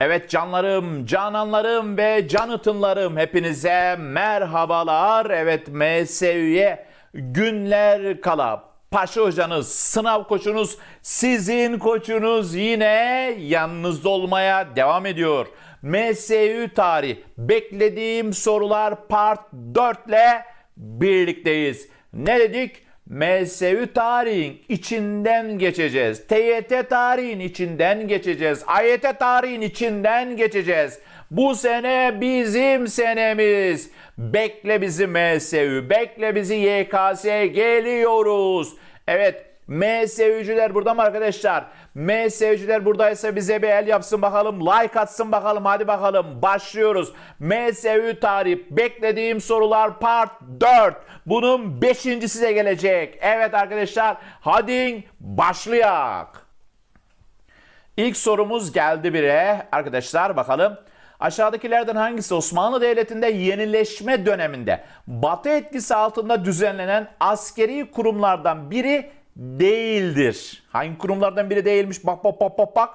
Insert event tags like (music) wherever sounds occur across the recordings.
Evet canlarım, cananlarım ve canıtınlarım hepinize merhabalar. Evet MSÜ'ye günler kala Paşa hocanız, sınav koçunuz, sizin koçunuz yine yanınızda olmaya devam ediyor. MSÜ tarih beklediğim sorular part 4 ile birlikteyiz. Ne dedik? MSÜ tarihin içinden geçeceğiz. TYT tarihin içinden geçeceğiz. AYT tarihin içinden geçeceğiz. Bu sene bizim senemiz. Bekle bizi MSÜ, bekle bizi YKS geliyoruz. Evet MSÜ'cüler burada mı arkadaşlar? MSÜ'cüler buradaysa bize bir el yapsın bakalım. Like atsın bakalım. Hadi bakalım. Başlıyoruz. MSÜ tarih. Beklediğim sorular part 4. Bunun 5. size gelecek. Evet arkadaşlar. Hadi başlayak. İlk sorumuz geldi bire. Arkadaşlar bakalım. Aşağıdakilerden hangisi Osmanlı Devleti'nde yenileşme döneminde Batı etkisi altında düzenlenen askeri kurumlardan biri değildir? Hangi kurumlardan biri değilmiş? Bak bak bak bak bak.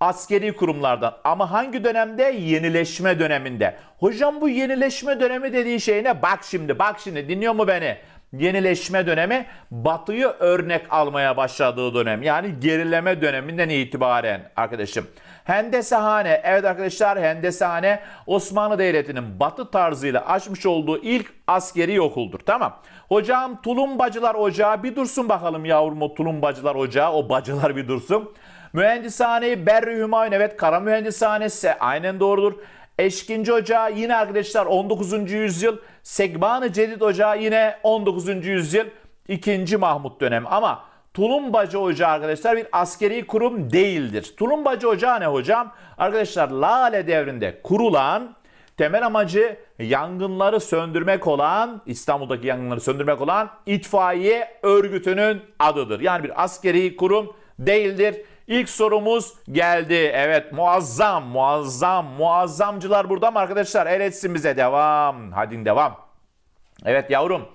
Askeri kurumlardan. Ama hangi dönemde? Yenileşme döneminde. Hocam bu yenileşme dönemi dediği şey ne? Bak şimdi bak şimdi dinliyor mu beni? Yenileşme dönemi Batı'yı örnek almaya başladığı dönem. Yani gerileme döneminden itibaren arkadaşım. Hendesehane, evet arkadaşlar Hendesehane Osmanlı Devleti'nin batı tarzıyla açmış olduğu ilk askeri okuldur. Tamam. Hocam Tulumbacılar Ocağı bir dursun bakalım yavrum o Tulumbacılar Ocağı o bacılar bir dursun. Mühendishane Berri Hümayun evet Kara Mühendishanesi aynen doğrudur. Eşkinci Ocağı yine arkadaşlar 19. yüzyıl. Sekban-ı Cedid Ocağı yine 19. yüzyıl 2. Mahmut dönemi. Ama Tulumbacı Ocağı arkadaşlar bir askeri kurum değildir. Tulumbacı Ocağı ne hocam? Arkadaşlar Lale devrinde kurulan temel amacı yangınları söndürmek olan İstanbul'daki yangınları söndürmek olan itfaiye örgütünün adıdır. Yani bir askeri kurum değildir. İlk sorumuz geldi. Evet muazzam muazzam muazzamcılar burada mı arkadaşlar? El etsin bize devam. Hadi devam. Evet yavrum.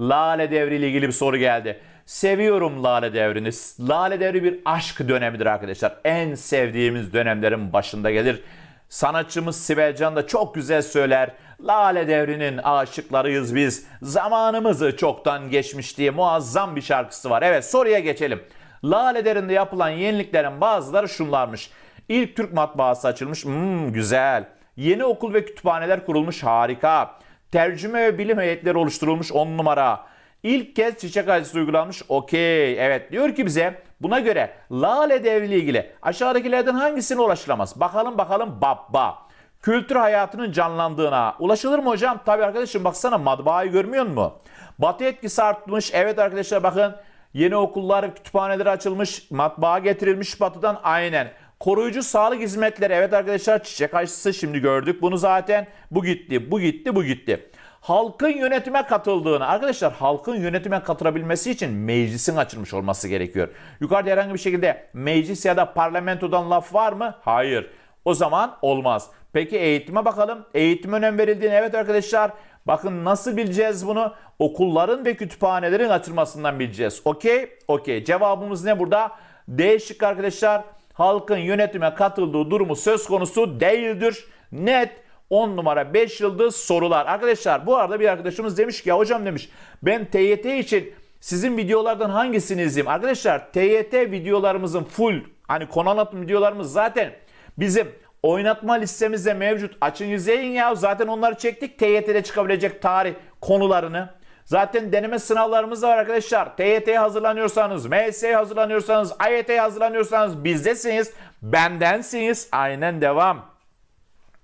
Lale Devri ile ilgili bir soru geldi. Seviyorum Lale Devri'ni. Lale Devri bir aşk dönemidir arkadaşlar. En sevdiğimiz dönemlerin başında gelir. Sanatçımız Sibel Can da çok güzel söyler. Lale Devri'nin aşıklarıyız biz. Zamanımızı çoktan geçmiş diye muazzam bir şarkısı var. Evet soruya geçelim. Lale Devri'nde yapılan yeniliklerin bazıları şunlarmış. İlk Türk matbaası açılmış. Hmm, güzel. Yeni okul ve kütüphaneler kurulmuş. Harika. Tercüme ve bilim heyetleri oluşturulmuş 10 numara. İlk kez çiçek acısı uygulanmış. Okey. Evet diyor ki bize buna göre Lale Devri ile ilgili aşağıdakilerden hangisine ulaşılamaz? Bakalım bakalım babba. Kültür hayatının canlandığına. Ulaşılır mı hocam? Tabii arkadaşım baksana matbaayı görmüyor musun? Batı etkisi artmış. Evet arkadaşlar bakın yeni okullar, kütüphaneler açılmış. Matbaa getirilmiş batıdan aynen. Koruyucu sağlık hizmetleri. Evet arkadaşlar çiçek aşısı şimdi gördük. Bunu zaten bu gitti, bu gitti, bu gitti. Halkın yönetime katıldığını. Arkadaşlar halkın yönetime katılabilmesi için meclisin açılmış olması gerekiyor. Yukarıda herhangi bir şekilde meclis ya da parlamentodan laf var mı? Hayır. O zaman olmaz. Peki eğitime bakalım. Eğitim önem verildiğini evet arkadaşlar. Bakın nasıl bileceğiz bunu? Okulların ve kütüphanelerin açılmasından bileceğiz. Okey? Okey. Cevabımız ne burada? D şıkkı arkadaşlar. Halkın yönetime katıldığı durumu söz konusu değildir. Net 10 numara 5 yıldız sorular. Arkadaşlar bu arada bir arkadaşımız demiş ki ya hocam demiş ben TYT için sizin videolardan hangisini izleyeyim? Arkadaşlar TYT videolarımızın full hani konu anlatım videolarımız zaten bizim oynatma listemizde mevcut. Açın izleyin ya zaten onları çektik. TYT'de çıkabilecek tarih konularını. Zaten deneme sınavlarımız da var arkadaşlar. TYT'ye hazırlanıyorsanız, MS'ye hazırlanıyorsanız, AYT'ye hazırlanıyorsanız bizdesiniz. Bendensiniz. Aynen devam.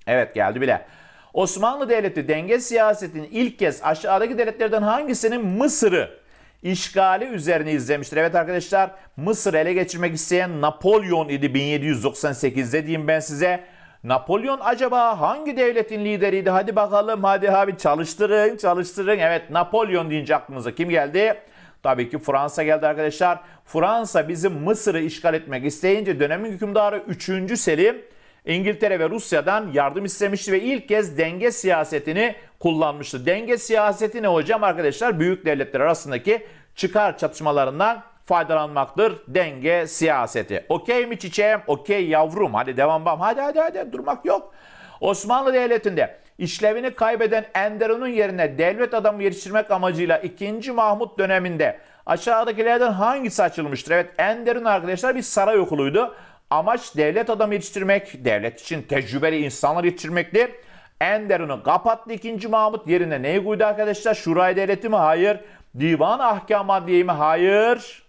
Evet geldi bile. Osmanlı Devleti denge siyasetinin ilk kez aşağıdaki devletlerden hangisinin Mısır'ı işgali üzerine izlemiştir? Evet arkadaşlar Mısır'ı ele geçirmek isteyen Napolyon idi 1798'de diyeyim ben size. Napolyon acaba hangi devletin lideriydi? Hadi bakalım hadi abi çalıştırın çalıştırın. Evet Napolyon deyince aklınıza kim geldi? Tabii ki Fransa geldi arkadaşlar. Fransa bizim Mısır'ı işgal etmek isteyince dönemin hükümdarı 3. Selim İngiltere ve Rusya'dan yardım istemişti ve ilk kez denge siyasetini kullanmıştı. Denge siyaseti ne hocam arkadaşlar? Büyük devletler arasındaki çıkar çatışmalarından faydalanmaktır. Denge siyaseti. Okey mi çiçeğim? Okey yavrum. Hadi devam bam. Hadi hadi hadi durmak yok. Osmanlı Devleti'nde işlevini kaybeden Enderun'un yerine devlet adamı yetiştirmek amacıyla 2. Mahmut döneminde aşağıdakilerden hangisi açılmıştır? Evet Enderun arkadaşlar bir saray okuluydu. Amaç devlet adamı yetiştirmek, devlet için tecrübeli insanlar yetiştirmekti. Enderun'u kapattı 2. Mahmut yerine neyi koydu arkadaşlar? Şurayı devleti mi? Hayır. Divan Ahkam Adliye'yi mi? Hayır.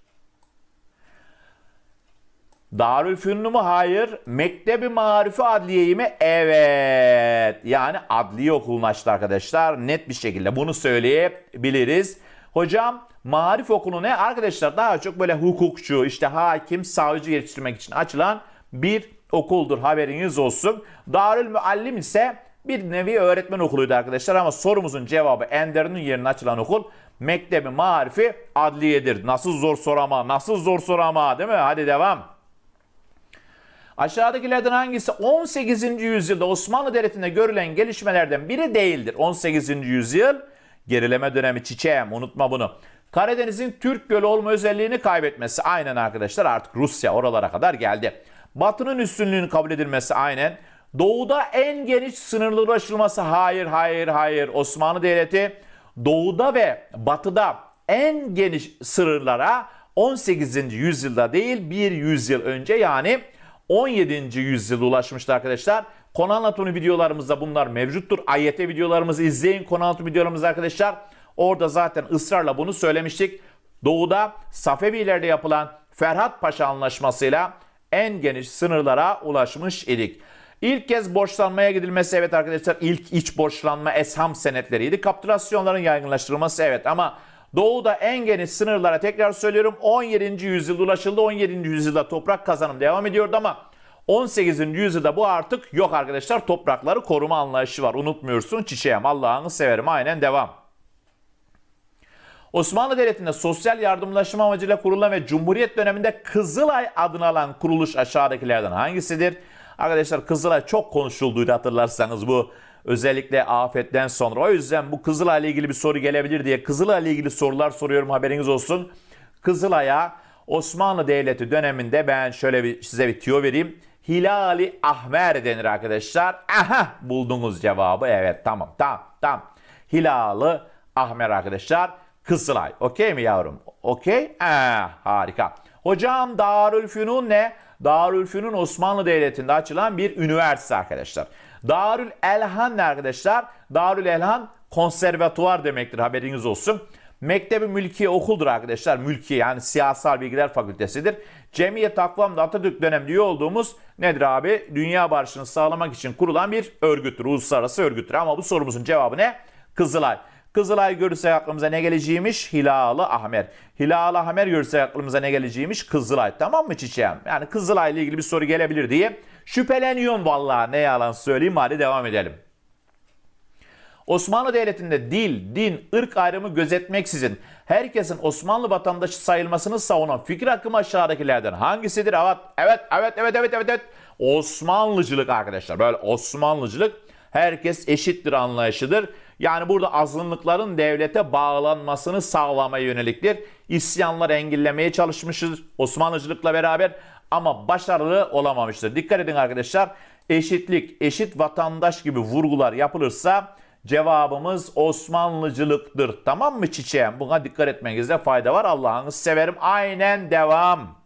Darülfünunu mu? Hayır. Mektebi Marifi Adliye'yi mi? Evet. Yani adliye okulunu açtı arkadaşlar. Net bir şekilde bunu söyleyebiliriz. Hocam Marif okulu ne? Arkadaşlar daha çok böyle hukukçu, işte hakim, savcı yetiştirmek için açılan bir okuldur. Haberiniz olsun. Darül Müallim ise bir nevi öğretmen okuluydu arkadaşlar ama sorumuzun cevabı Ender'in yerine açılan okul Mektebi Marifi Adliye'dir. Nasıl zor soru ama, nasıl zor soru ama değil mi? Hadi devam. Aşağıdakilerden hangisi 18. yüzyılda Osmanlı Devleti'nde görülen gelişmelerden biri değildir? 18. yüzyıl gerileme dönemi çiçeğim unutma bunu. Karadeniz'in Türk gölü olma özelliğini kaybetmesi aynen arkadaşlar artık Rusya oralara kadar geldi. Batı'nın üstünlüğünü kabul edilmesi aynen. Doğuda en geniş sınırlı ulaşılması hayır hayır hayır Osmanlı Devleti doğuda ve batıda en geniş sınırlara 18. yüzyılda değil bir yüzyıl önce yani 17. yüzyılda ulaşmıştı arkadaşlar. Konu anlatımı videolarımızda bunlar mevcuttur. AYT videolarımızı izleyin. Konu anlatımı videolarımızı arkadaşlar. Orada zaten ısrarla bunu söylemiştik. Doğuda Safevilerde yapılan Ferhat Paşa Anlaşması'yla en geniş sınırlara ulaşmış idik. İlk kez borçlanmaya gidilmesi evet arkadaşlar ilk iç borçlanma esham senetleriydi. Kapitülasyonların yaygınlaştırılması evet ama Doğu'da en geniş sınırlara tekrar söylüyorum 17. yüzyılda ulaşıldı. 17. yüzyılda toprak kazanım devam ediyordu ama 18. yüzyılda bu artık yok arkadaşlar. Toprakları koruma anlayışı var. Unutmuyorsun çiçeğim Allah'ını severim. Aynen devam. Osmanlı Devleti'nde sosyal yardımlaşma amacıyla kurulan ve Cumhuriyet döneminde Kızılay adını alan kuruluş aşağıdakilerden hangisidir? Arkadaşlar Kızılay çok konuşulduydu hatırlarsanız bu özellikle afetten sonra. O yüzden bu Kızılay ile ilgili bir soru gelebilir diye Kızılay ile ilgili sorular soruyorum haberiniz olsun. Kızılay'a Osmanlı Devleti döneminde ben şöyle bir size bir tüyo vereyim. Hilali Ahmer denir arkadaşlar. Aha buldunuz cevabı. Evet tamam tamam tamam. Hilali Ahmer arkadaşlar. Kızılay. Okey mi yavrum? Okey? Ee, harika. Hocam Darülfünun ne? Darülfünun Osmanlı Devleti'nde açılan bir üniversite arkadaşlar. Darül Elhan ne arkadaşlar? Darül Elhan konservatuvar demektir haberiniz olsun. Mektebi Mülkiye okuldur arkadaşlar. Mülkiye yani siyasal bilgiler fakültesidir. Cemiyet Akvam'da Atatürk döneminde üye olduğumuz nedir abi? Dünya barışını sağlamak için kurulan bir örgüttür. Uluslararası örgüttür. Ama bu sorumuzun cevabı ne? Kızılay. Kızılay görürsek aklımıza ne geleceğiymiş? Hilalı Ahmer. Hilalı Ahmer görürsek aklımıza ne geleceğiymiş? Kızılay. Tamam mı çiçeğim? Yani Kızılay ile ilgili bir soru gelebilir diye şüpheleniyorum vallahi. Ne yalan söyleyeyim. Hadi devam edelim. Osmanlı Devleti'nde dil, din, ırk ayrımı gözetmeksizin herkesin Osmanlı vatandaşı sayılmasını savunan fikir akımı aşağıdakilerden hangisidir? Evet, evet, evet, evet, evet, evet, evet. Osmanlıcılık arkadaşlar. Böyle Osmanlıcılık herkes eşittir anlayışıdır. Yani burada azınlıkların devlete bağlanmasını sağlamaya yöneliktir. İsyanlar engellemeye çalışmıştır Osmanlıcılıkla beraber ama başarılı olamamıştır. Dikkat edin arkadaşlar. Eşitlik, eşit vatandaş gibi vurgular yapılırsa cevabımız Osmanlıcılıktır. Tamam mı çiçeğim? Buna dikkat etmenizde fayda var. Allah'ını severim. Aynen devam.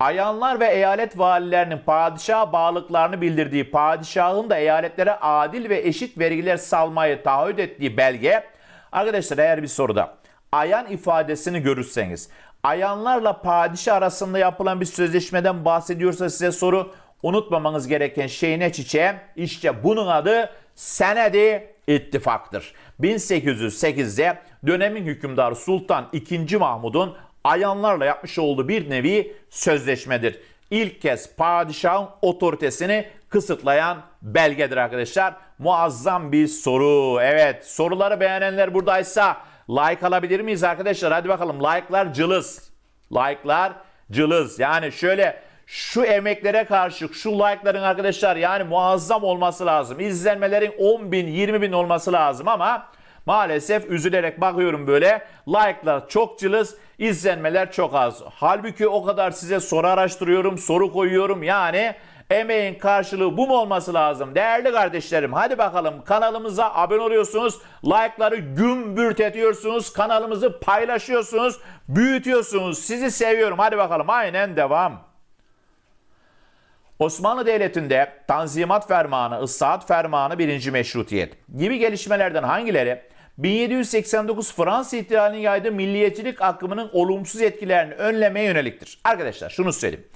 Ayanlar ve eyalet valilerinin padişah bağlılıklarını bildirdiği, padişahın da eyaletlere adil ve eşit vergiler salmayı taahhüt ettiği belge. Arkadaşlar eğer bir soruda ayan ifadesini görürseniz, ayanlarla padişah arasında yapılan bir sözleşmeden bahsediyorsa size soru unutmamanız gereken şey ne çiçeğim? İşte bunun adı senedi ittifaktır. 1808'de dönemin hükümdarı Sultan II. Mahmud'un ayanlarla yapmış olduğu bir nevi sözleşmedir. İlk kez padişahın otoritesini kısıtlayan belgedir arkadaşlar. Muazzam bir soru. Evet soruları beğenenler buradaysa like alabilir miyiz arkadaşlar? Hadi bakalım like'lar cılız. Like'lar cılız. Yani şöyle şu emeklere karşı şu like'ların arkadaşlar yani muazzam olması lazım. İzlenmelerin 10 bin 20 bin olması lazım ama maalesef üzülerek bakıyorum böyle like'lar çok cılız. İzlenmeler çok az. Halbuki o kadar size soru araştırıyorum, soru koyuyorum. Yani emeğin karşılığı bu mu olması lazım? Değerli kardeşlerim hadi bakalım kanalımıza abone oluyorsunuz. Like'ları gümbürt ediyorsunuz. Kanalımızı paylaşıyorsunuz. Büyütüyorsunuz. Sizi seviyorum. Hadi bakalım aynen devam. Osmanlı Devleti'nde Tanzimat Fermanı, Issaat Fermanı birinci meşrutiyet gibi gelişmelerden hangileri 1789 Fransız ihtilalinin yaydığı milliyetçilik akımının olumsuz etkilerini önlemeye yöneliktir. Arkadaşlar şunu söyleyeyim.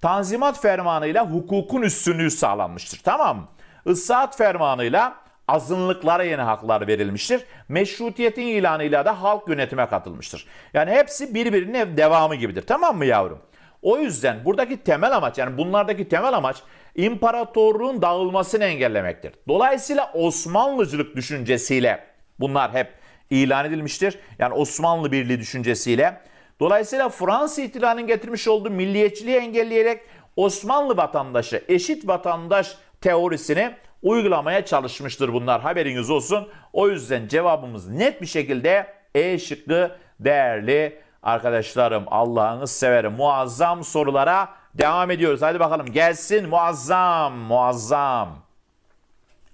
Tanzimat Fermanı'yla hukukun üstünlüğü sağlanmıştır. Tamam mı? Issaat Fermanı'yla azınlıklara yeni haklar verilmiştir. Meşrutiyetin ilanıyla da halk yönetime katılmıştır. Yani hepsi birbirinin devamı gibidir. Tamam mı yavrum? O yüzden buradaki temel amaç yani bunlardaki temel amaç imparatorluğun dağılmasını engellemektir. Dolayısıyla Osmanlıcılık düşüncesiyle bunlar hep ilan edilmiştir. Yani Osmanlı Birliği düşüncesiyle. Dolayısıyla Fransız ihtilalinin getirmiş olduğu milliyetçiliği engelleyerek Osmanlı vatandaşı, eşit vatandaş teorisini uygulamaya çalışmıştır bunlar. Haberiniz olsun. O yüzden cevabımız net bir şekilde E şıkkı değerli arkadaşlarım. Allah'ınız severim. Muazzam sorulara devam ediyoruz. Hadi bakalım gelsin muazzam muazzam.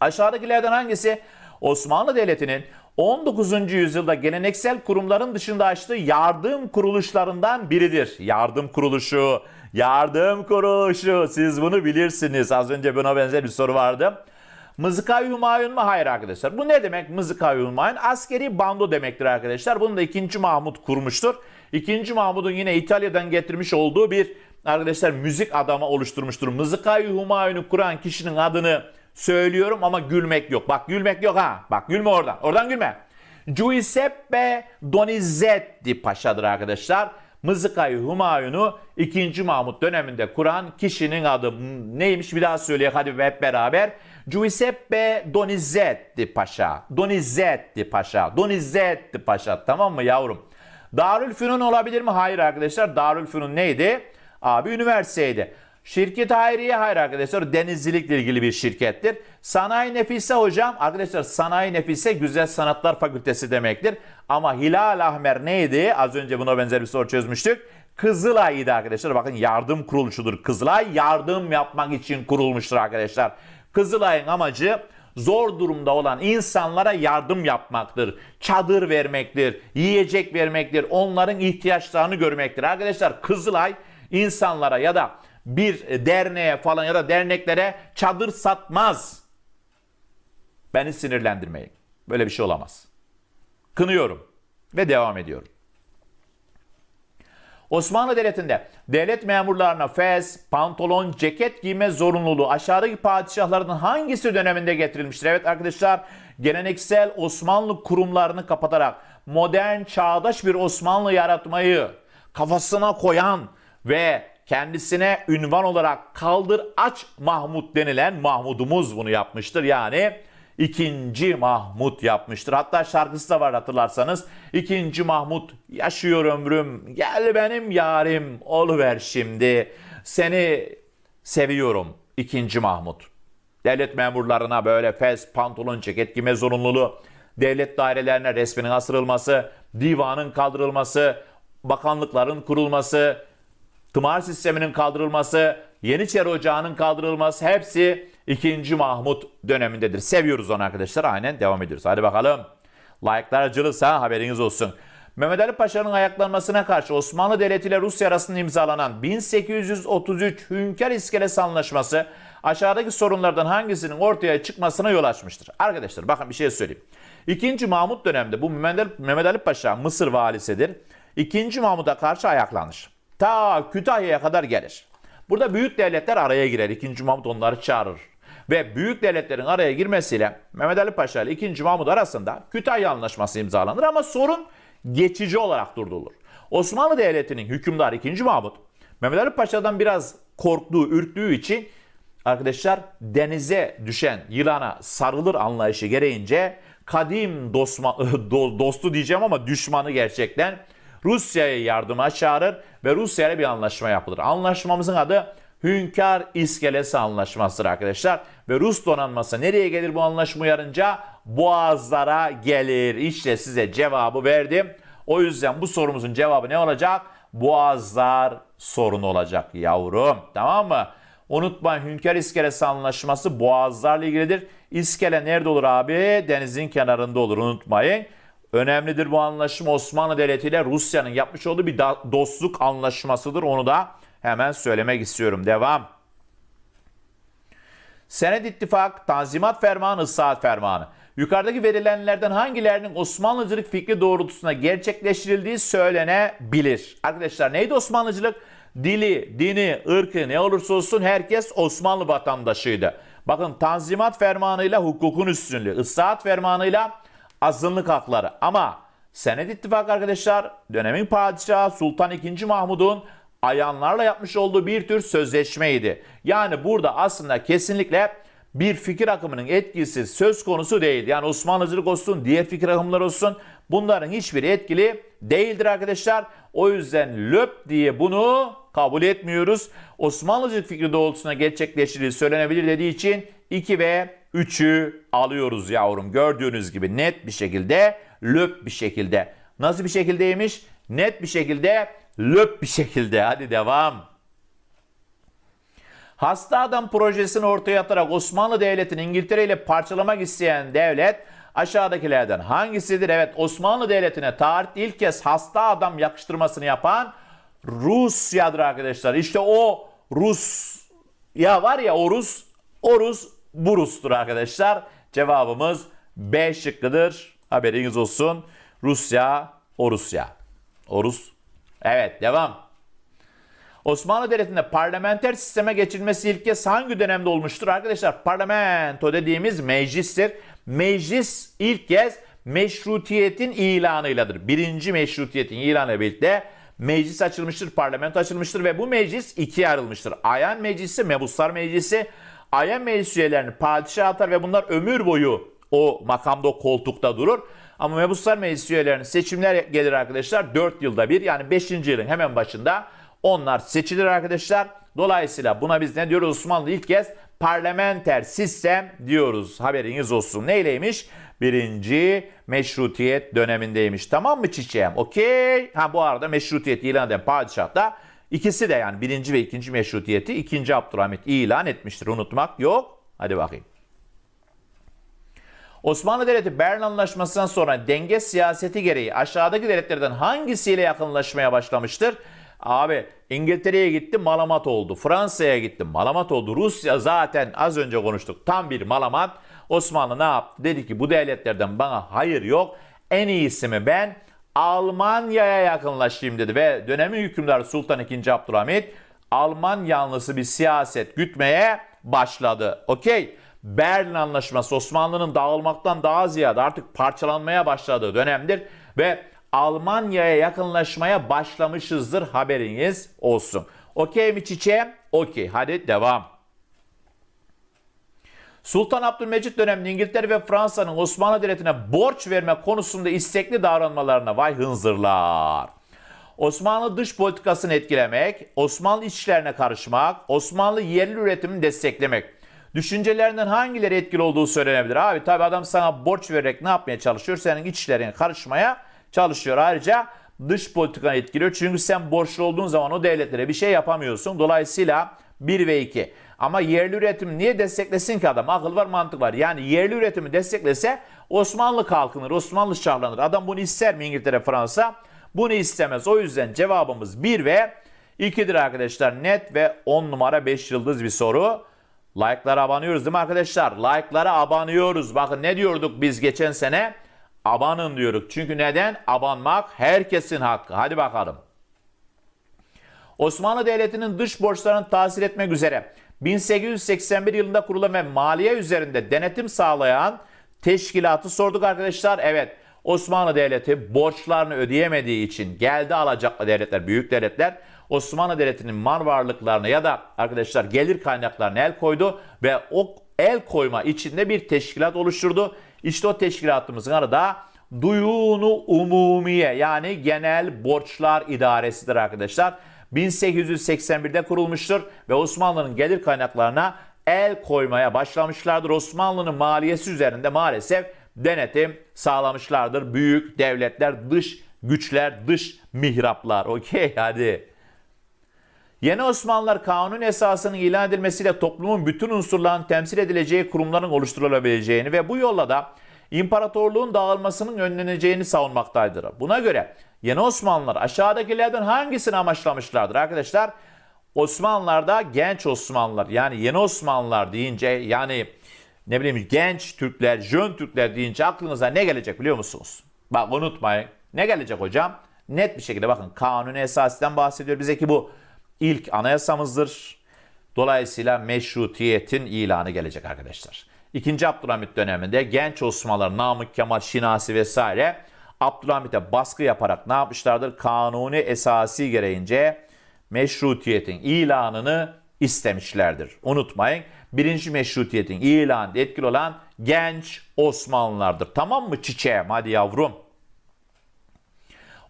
Aşağıdakilerden hangisi Osmanlı Devleti'nin 19. yüzyılda geleneksel kurumların dışında açtığı yardım kuruluşlarından biridir. Yardım kuruluşu, yardım kuruluşu. Siz bunu bilirsiniz. Az önce buna benzer bir soru vardı. Mızıka-i Humayun mu? Hayır arkadaşlar. Bu ne demek Mızıka-i Humayun? Askeri bando demektir arkadaşlar. Bunu da 2. Mahmut kurmuştur. 2. Mahmut'un yine İtalya'dan getirmiş olduğu bir arkadaşlar müzik adamı oluşturmuştur. Mızıka-i Humayun'u kuran kişinin adını söylüyorum ama gülmek yok. Bak gülmek yok ha. Bak gülme oradan. Oradan gülme. Giuseppe Donizetti Paşa'dır arkadaşlar. Mızıkayı Humayun'u 2. Mahmut döneminde kuran kişinin adı neymiş bir daha söyleyek hadi hep beraber. Giuseppe Donizetti Paşa. Donizetti Paşa. Donizetti Paşa tamam mı yavrum? Darülfünun olabilir mi? Hayır arkadaşlar. Darülfünun neydi? Abi üniversiteydi. Şirket Hayriye hayır arkadaşlar denizcilikle ilgili bir şirkettir. Sanayi Nefise hocam arkadaşlar Sanayi Nefise Güzel Sanatlar Fakültesi demektir. Ama Hilal Ahmer neydi? Az önce buna benzer bir soru çözmüştük. Kızılay'dı arkadaşlar. Bakın yardım kuruluşudur Kızılay. Yardım yapmak için kurulmuştur arkadaşlar. Kızılay'ın amacı zor durumda olan insanlara yardım yapmaktır. Çadır vermektir, yiyecek vermektir, onların ihtiyaçlarını görmektir. Arkadaşlar Kızılay insanlara ya da bir derneğe falan ya da derneklere çadır satmaz. Beni sinirlendirmeyin. Böyle bir şey olamaz. Kınıyorum ve devam ediyorum. Osmanlı Devleti'nde devlet memurlarına fez, pantolon, ceket giyme zorunluluğu aşağıdaki padişahlardan hangisi döneminde getirilmiştir? Evet arkadaşlar geleneksel Osmanlı kurumlarını kapatarak modern çağdaş bir Osmanlı yaratmayı kafasına koyan ve kendisine ünvan olarak kaldır aç Mahmut denilen Mahmudumuz bunu yapmıştır. Yani ikinci Mahmut yapmıştır. Hatta şarkısı da var hatırlarsanız. İkinci Mahmut yaşıyor ömrüm gel benim yarim oluver şimdi seni seviyorum ikinci Mahmut. Devlet memurlarına böyle fez, pantolon, ceket giyme zorunluluğu, devlet dairelerine resminin asırılması, divanın kaldırılması, bakanlıkların kurulması, tımar sisteminin kaldırılması, Yeniçeri Ocağı'nın kaldırılması hepsi 2. Mahmut dönemindedir. Seviyoruz onu arkadaşlar. Aynen devam ediyoruz. Hadi bakalım. Like'lar acılırsa haberiniz olsun. Mehmet Ali Paşa'nın ayaklanmasına karşı Osmanlı Devleti ile Rusya arasında imzalanan 1833 Hünkar İskelesi Anlaşması aşağıdaki sorunlardan hangisinin ortaya çıkmasına yol açmıştır. Arkadaşlar bakın bir şey söyleyeyim. 2. Mahmut döneminde bu Mehmet Ali Paşa Mısır valisidir. 2. Mahmut'a karşı ayaklanır. Ta Kütahya'ya kadar gelir. Burada büyük devletler araya girer. 2. Mahmut onları çağırır. Ve büyük devletlerin araya girmesiyle Mehmet Ali Paşa ile 2. Mahmut arasında Kütahya Anlaşması imzalanır ama sorun geçici olarak durdurulur. Osmanlı Devleti'nin hükümdarı 2. Mahmut Mehmet Ali Paşa'dan biraz korktuğu, ürktüğü için arkadaşlar denize düşen yılana sarılır anlayışı gereğince kadim dostma, (laughs) dostu diyeceğim ama düşmanı gerçekten Rusya'ya yardıma çağırır ve Rusya ile bir anlaşma yapılır. Anlaşmamızın adı Hünkar İskelesi Anlaşması'dır arkadaşlar. Ve Rus donanması nereye gelir bu anlaşma uyarınca? Boğazlara gelir. İşte size cevabı verdim. O yüzden bu sorumuzun cevabı ne olacak? Boğazlar sorun olacak yavrum. Tamam mı? Unutmayın Hünkar İskelesi Anlaşması boğazlarla ilgilidir. İskele nerede olur abi? Denizin kenarında olur unutmayın. Önemlidir bu anlaşma Osmanlı Devleti ile Rusya'nın yapmış olduğu bir dostluk anlaşmasıdır. Onu da hemen söylemek istiyorum. Devam. Sened İttifak, Tanzimat Fermanı, Islahat Fermanı. Yukarıdaki verilenlerden hangilerinin Osmanlıcılık fikri doğrultusunda gerçekleştirildiği söylenebilir. Arkadaşlar neydi Osmanlıcılık? Dili, dini, ırkı ne olursa olsun herkes Osmanlı vatandaşıydı. Bakın Tanzimat Fermanı'yla hukukun üstünlüğü, Islahat Fermanı'yla azınlık hakları. Ama Sened İttifak arkadaşlar dönemin padişahı Sultan II. Mahmud'un ayanlarla yapmış olduğu bir tür sözleşmeydi. Yani burada aslında kesinlikle bir fikir akımının etkisi söz konusu değil. Yani Osmanlıcılık olsun, diğer fikir akımları olsun bunların hiçbiri etkili değildir arkadaşlar. O yüzden löp diye bunu kabul etmiyoruz. Osmanlıcılık fikri doğrultusunda gerçekleştirildiği söylenebilir dediği için 2 ve 3'ü alıyoruz yavrum. Gördüğünüz gibi net bir şekilde, löp bir şekilde. Nasıl bir şekildeymiş? Net bir şekilde, löp bir şekilde. Hadi devam. Hasta Adam projesini ortaya atarak Osmanlı Devleti'ni İngiltere ile parçalamak isteyen devlet aşağıdakilerden hangisidir? Evet Osmanlı Devleti'ne tarihte ilk kez hasta adam yakıştırmasını yapan Rusya'dır arkadaşlar. İşte o Rus ya var ya o Rus, o Rus bu Rus'tur arkadaşlar. Cevabımız B şıkkıdır. Haberiniz olsun. Rusya, o Rusya. O Rus. Evet devam. Osmanlı Devleti'nde parlamenter sisteme geçilmesi ilk kez hangi dönemde olmuştur? Arkadaşlar parlamento dediğimiz meclistir. Meclis ilk kez meşrutiyetin ilanıyladır. Birinci meşrutiyetin ilanıyla birlikte meclis açılmıştır, parlamento açılmıştır ve bu meclis ikiye ayrılmıştır. Ayan meclisi, mebuslar meclisi. Ayan meclis üyelerini padişah atar ve bunlar ömür boyu o makamda o koltukta durur. Ama mebuslar meclis üyelerinin seçimler gelir arkadaşlar 4 yılda bir yani 5. yılın hemen başında onlar seçilir arkadaşlar. Dolayısıyla buna biz ne diyoruz Osmanlı ilk kez parlamenter sistem diyoruz. Haberiniz olsun. Neyleymiş? Birinci meşrutiyet dönemindeymiş. Tamam mı çiçeğim? Okey. Ha bu arada meşrutiyet ilan eden padişah da ikisi de yani birinci ve ikinci meşrutiyeti ikinci Abdülhamit ilan etmiştir. Unutmak yok. Hadi bakayım. Osmanlı Devleti Berlin Anlaşması'ndan sonra denge siyaseti gereği aşağıdaki devletlerden hangisiyle yakınlaşmaya başlamıştır? Abi İngiltere'ye gitti malamat oldu. Fransa'ya gitti malamat oldu. Rusya zaten az önce konuştuk tam bir malamat. Osmanlı ne yaptı? Dedi ki bu devletlerden bana hayır yok. En iyisi mi ben Almanya'ya yakınlaşayım dedi. Ve dönemin hükümdarı Sultan II. Abdülhamit Alman yanlısı bir siyaset gütmeye başladı. Okey. Berlin Anlaşması Osmanlı'nın dağılmaktan daha ziyade artık parçalanmaya başladığı dönemdir ve Almanya'ya yakınlaşmaya başlamışızdır haberiniz olsun. Okey mi çiçeğim? Okey. Hadi devam. Sultan Abdülmecit döneminde İngiltere ve Fransa'nın Osmanlı Devleti'ne borç verme konusunda istekli davranmalarına vay hınzırlar. Osmanlı dış politikasını etkilemek, Osmanlı işlerine karışmak, Osmanlı yerli üretimini desteklemek. Düşüncelerinden hangileri etkili olduğu söylenebilir. Abi tabi adam sana borç vererek ne yapmaya çalışıyor? Senin iç karışmaya çalışıyor. Ayrıca dış politikanı etkiliyor. Çünkü sen borçlu olduğun zaman o devletlere bir şey yapamıyorsun. Dolayısıyla 1 ve 2. Ama yerli üretim niye desteklesin ki adam? Akıl var mantık var. Yani yerli üretimi desteklese Osmanlı kalkınır, Osmanlı şahlanır. Adam bunu ister mi İngiltere, Fransa? Bunu istemez. O yüzden cevabımız 1 ve 2'dir arkadaşlar. Net ve 10 numara 5 yıldız bir soru. Like'lara abanıyoruz değil mi arkadaşlar? Like'lara abanıyoruz. Bakın ne diyorduk biz geçen sene? Abanın diyorduk. Çünkü neden? Abanmak herkesin hakkı. Hadi bakalım. Osmanlı Devleti'nin dış borçlarını tahsil etmek üzere 1881 yılında kurulan ve maliye üzerinde denetim sağlayan teşkilatı sorduk arkadaşlar. Evet Osmanlı Devleti borçlarını ödeyemediği için geldi alacaklı devletler, büyük devletler Osmanlı Devleti'nin mal varlıklarına ya da arkadaşlar gelir kaynaklarına el koydu ve o el koyma içinde bir teşkilat oluşturdu. İşte o teşkilatımızın adı da Duyunu Umumiye yani Genel Borçlar İdaresi'dir arkadaşlar. 1881'de kurulmuştur ve Osmanlı'nın gelir kaynaklarına el koymaya başlamışlardır. Osmanlı'nın maliyesi üzerinde maalesef denetim sağlamışlardır. Büyük devletler, dış güçler, dış mihraplar. Okey hadi. Yeni Osmanlılar kanun esasının ilan edilmesiyle toplumun bütün unsurlarının temsil edileceği kurumların oluşturulabileceğini ve bu yolla da imparatorluğun dağılmasının önleneceğini savunmaktaydır. Buna göre Yeni Osmanlılar aşağıdakilerden hangisini amaçlamışlardır arkadaşlar? Osmanlılar'da genç Osmanlılar yani yeni Osmanlılar deyince yani ne bileyim genç Türkler, jön Türkler deyince aklınıza ne gelecek biliyor musunuz? Bak unutmayın. Ne gelecek hocam? Net bir şekilde bakın kanuni esasiden bahsediyor bize ki bu ilk anayasamızdır. Dolayısıyla meşrutiyetin ilanı gelecek arkadaşlar. İkinci Abdülhamit döneminde genç Osmanlılar Namık Kemal Şinasi vesaire Abdülhamit'e baskı yaparak ne yapmışlardır? Kanuni esası gereğince meşrutiyetin ilanını istemişlerdir. Unutmayın birinci meşrutiyetin ilanı etkili olan genç Osmanlılardır. Tamam mı çiçeğim hadi yavrum.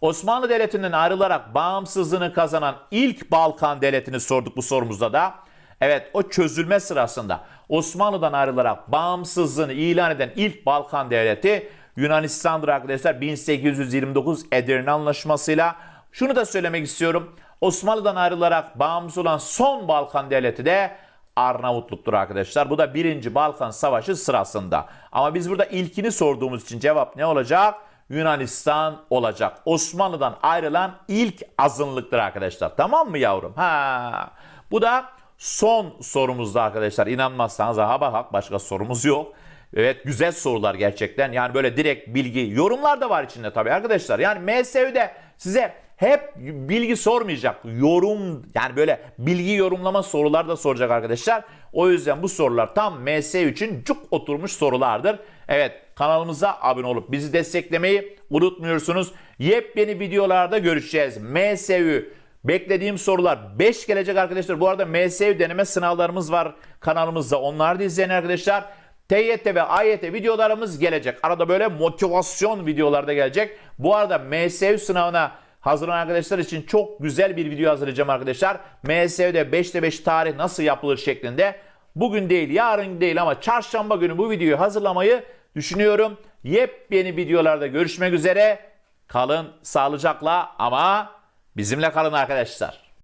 Osmanlı Devleti'nden ayrılarak bağımsızlığını kazanan ilk Balkan Devleti'ni sorduk bu sorumuzda da. Evet o çözülme sırasında Osmanlı'dan ayrılarak bağımsızlığını ilan eden ilk Balkan Devleti Yunanistan'dır arkadaşlar 1829 Edirne Anlaşması'yla. Şunu da söylemek istiyorum. Osmanlı'dan ayrılarak bağımsız olan son Balkan Devleti de Arnavutluk'tur arkadaşlar. Bu da 1. Balkan Savaşı sırasında. Ama biz burada ilkini sorduğumuz için cevap ne olacak? Yunanistan olacak. Osmanlı'dan ayrılan ilk azınlıktır arkadaşlar. Tamam mı yavrum? Ha. Bu da son sorumuzda arkadaşlar. İnanmazsanız ha bak başka sorumuz yok. Evet güzel sorular gerçekten. Yani böyle direkt bilgi. Yorumlar da var içinde tabii arkadaşlar. Yani MSÜ'de size hep bilgi sormayacak. Yorum yani böyle bilgi yorumlama sorular da soracak arkadaşlar. O yüzden bu sorular tam MS için cuk oturmuş sorulardır. Evet kanalımıza abone olup bizi desteklemeyi unutmuyorsunuz. Yepyeni videolarda görüşeceğiz. MSÜ Beklediğim sorular 5 gelecek arkadaşlar. Bu arada MSÜ deneme sınavlarımız var kanalımızda. Onlar da izleyin arkadaşlar. TYT ve AYT videolarımız gelecek. Arada böyle motivasyon videolarda gelecek. Bu arada MSÜ sınavına hazırlanan arkadaşlar için çok güzel bir video hazırlayacağım arkadaşlar. MSÜ'de 5'te 5 tarih nasıl yapılır şeklinde. Bugün değil, yarın değil ama çarşamba günü bu videoyu hazırlamayı düşünüyorum. Yepyeni videolarda görüşmek üzere. Kalın sağlıcakla ama bizimle kalın arkadaşlar.